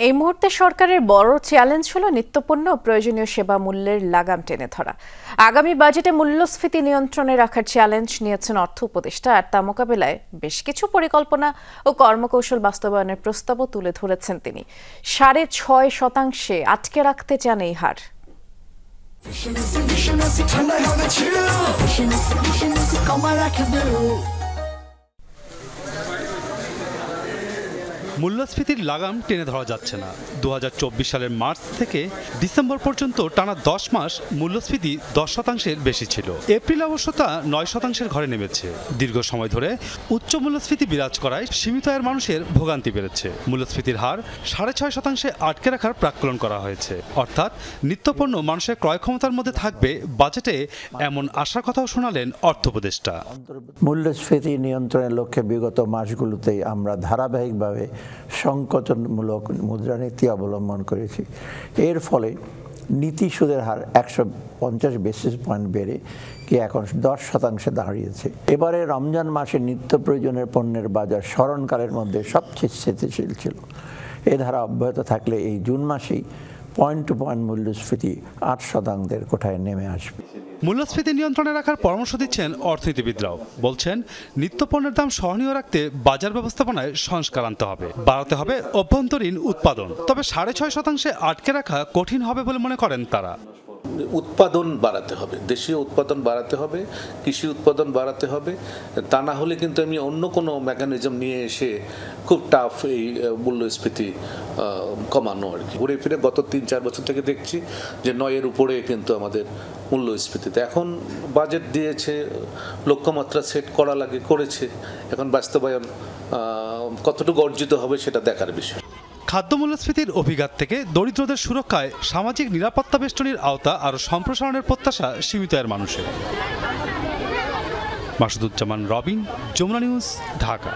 এই মুহূর্তে সরকারের বড় চ্যালেঞ্জ হলো নিত্যপণ্য প্রয়োজনীয় সেবা মূল্যের লাগাম টেনে ধরা আগামী বাজেটে মূল্যস্ফীতি নিয়ন্ত্রণে রাখার চ্যালেঞ্জ নিয়েছেন অর্থ উপদেষ্টা আর তা মোকাবেলায় বেশ কিছু পরিকল্পনা ও কর্মকৌশল বাস্তবায়নের প্রস্তাবও তুলে ধরেছেন তিনি সাড়ে ছয় শতাংশে আটকে রাখতে চান এই হার মূল্যস্ফীতির লাগাম টেনে ধরা যাচ্ছে না। দুহাজার চব্বিশ সালের মার্চ থেকে ডিসেম্বর পর্যন্ত টানা দশ মাস মূল্যস্ফীতি দশ শতাংশের বেশি ছিল। এপ্রিল অবশ্য তা নয় শতাংশের ঘরে নেমেছে। দীর্ঘ সময় ধরে উচ্চ মূল্যস্ফীতি বিরাজ করায় সীমিত আয়ের মানুষের ভোগান্তি বেড়েছে। মূল্যস্ফীতির হার সাড়ে ছয় শতাংশে আটকে রাখার প্রাক্কলন করা হয়েছে। অর্থাৎ নিত্যপণ্য মানুষের ক্রয় ক্ষমতার মধ্যে থাকবে বাজেটে এমন আশার কথাও শোনালেন অর্থ উপদেষ্টা। মূল্যস্ফীতি নিয়ন্ত্রণের লক্ষ্যে বিগত মাসগুলোতেই আমরা ধারাবাহিকভাবে সংকোচনমূলক মুদ্রানীতি অবলম্বন করেছি। এর ফলে নীতি সুদের হার একশো পঞ্চাশ বেসিস পয়েন্ট বেড়ে কি এখন দশ শতাংশে দাঁড়িয়েছে। এবারে রমজান মাসে নিত্য প্রয়োজনের পণ্যের বাজার স্মরণকালের মধ্যে সবচেয়ে স্থিতিশীল ছিল। এ ধারা অব্যাহত থাকলে এই জুন মাসেই পয়েন্ট টু পয়েন্ট মূল্যস্ফীতি আট শতাংশের কোঠায় নেমে আসবে। মূল্যস্ফীতি নিয়ন্ত্রণে রাখার পরামর্শ দিচ্ছেন অর্থনীতিবিদরাও। বলছেন, নিত্যপণ্যের দাম সহনীয় রাখতে বাজার ব্যবস্থাপনায় সংস্কার আনতে হবে। বাড়াতে হবে অভ্যন্তরীণ উৎপাদন। তবে সাড়ে ছয় শতাংশে আটকে রাখা কঠিন হবে বলে মনে করেন তারা। উৎপাদন বাড়াতে হবে, দেশীয় উৎপাদন বাড়াতে হবে, কৃষি উৎপাদন বাড়াতে হবে, তা না হলে কিন্তু আমি অন্য কোনো মেকানিজম নিয়ে এসে খুব টাফ এই মূল্যস্ফীতি কমানো আর কি। ঘুরে ফিরে গত তিন চার বছর থেকে দেখছি যে নয়ের উপরে কিন্তু আমাদের মূল্যস্ফীতিতে। এখন বাজেট দিয়েছে, লক্ষ্যমাত্রা সেট করা লাগে, করেছে। এখন বাস্তবায়ন কতটুকু অর্জিত হবে সেটা দেখার বিষয়। খাদ্য মূল্যস্ফীতির অভিঘাত থেকে দরিদ্রদের সুরক্ষায় সামাজিক নিরাপত্তা বেষ্টনীর আওতা আরও সম্প্রসারণের প্রত্যাশা সীমিত এর মানুষের। মাসুদুজ্জামান রবিন, যমুনা নিউজ, ঢাকা।